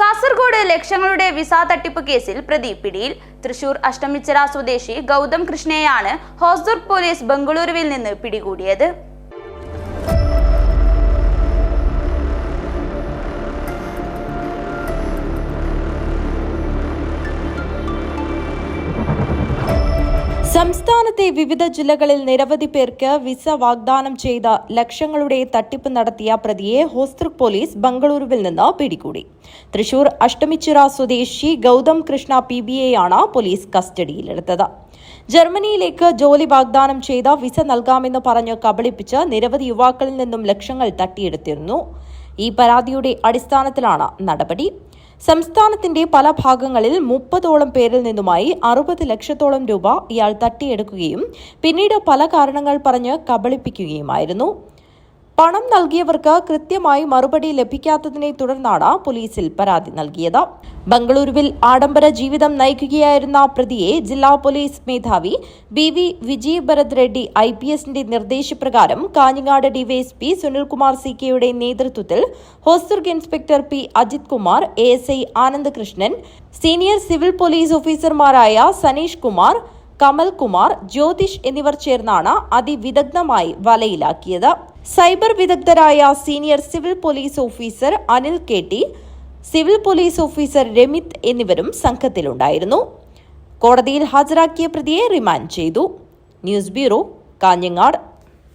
കാസർഗോഡ് ലക്ഷങ്ങളുടെ വിസ തട്ടിപ്പ് കേസിൽ പ്രതി പിടിയിൽ. തൃശൂർ അഷ്ടമിച്ചിറ സ്വദേശി ഗൗതം കൃഷ്ണയെയാണ് ഹോസ്ദുർഗ് പോലീസ് ബംഗളൂരുവിൽ നിന്ന് പിടികൂടിയത്. സംസ്ഥാനത്തെ വിവിധ ജില്ലകളിൽ നിരവധി പേർക്ക് വിസ വാഗ്ദാനം ചെയ്ത ലക്ഷങ്ങളുടെ തട്ടിപ്പ് നടത്തിയ പ്രതിയെ ഹോസ്തൃക് പോലീസ് ബംഗളൂരുവിൽ നിന്ന് പിടികൂടി. തൃശൂർ അഷ്ടമിച്ചിറ സ്വദേശി ഗൗതം കൃഷ്ണ പി ബി എയാണ് പോലീസ് കസ്റ്റഡിയിലെടുത്തത്. ജർമ്മനിയിലേക്ക് ജോലി വാഗ്ദാനം ചെയ്ത വിസ നൽകാമെന്ന് പറഞ്ഞ് കബളിപ്പിച്ച് നിരവധി യുവാക്കളിൽ നിന്നും ലക്ഷങ്ങൾ തട്ടിയെടുത്തിരുന്നു. ഈ പരാതിയുടെ അടിസ്ഥാനത്തിലാണ് നടപടി. സംസ്ഥാനത്തിന്റെ പല ഭാഗങ്ങളിൽ മുപ്പതോളം പേരിൽ നിന്നുമായി അറുപത് ലക്ഷത്തോളം രൂപ ഇയാൾ തട്ടിയെടുക്കുകയും പിന്നീട് പല കാരണങ്ങൾ പറഞ്ഞ് കബളിപ്പിക്കുകയുമായിരുന്നു. പണം നൽകിയവർക്ക് കൃത്യമായി മറുപടി ലഭിക്കാത്തതിനെ തുടർന്നാണ് പോലീസിൽ പരാതി നൽകിയത്. ബംഗളൂരുവിൽ ആഡംബര ജീവിതം നയിക്കുകയായിരുന്ന പ്രതിയെ ജില്ലാ പോലീസ് മേധാവി B V Vijay Bharat Reddy I P എസിന്റെ നിർദ്ദേശപ്രകാരം കാഞ്ഞങ്ങാട് ഡിവൈഎസ്പി സുനിൽകുമാർ സി കെയുടെ നേതൃത്വത്തിൽ Hosdurg inspector P Ajith Kumar A S I Anandakrishnan senior civil police ഓഫീസർമാരായ സനീഷ് കുമാർ കമൽകുമാർ ജ്യോതിഷ് എന്നിവർ ചേർന്നാണ് അതിവിദഗ്ധമായി വലയിലാക്കിയത്. സൈബർ വിദഗ്ധരായ senior civil police officer Anil K T civil police officer Ramith എന്നിവരും സംഘത്തിലുണ്ടായിരുന്നു. കോടതിയിൽ ഹാജരാക്കിയ പ്രതിയെ റിമാൻഡ് ചെയ്തു. News bureau Kanhangad.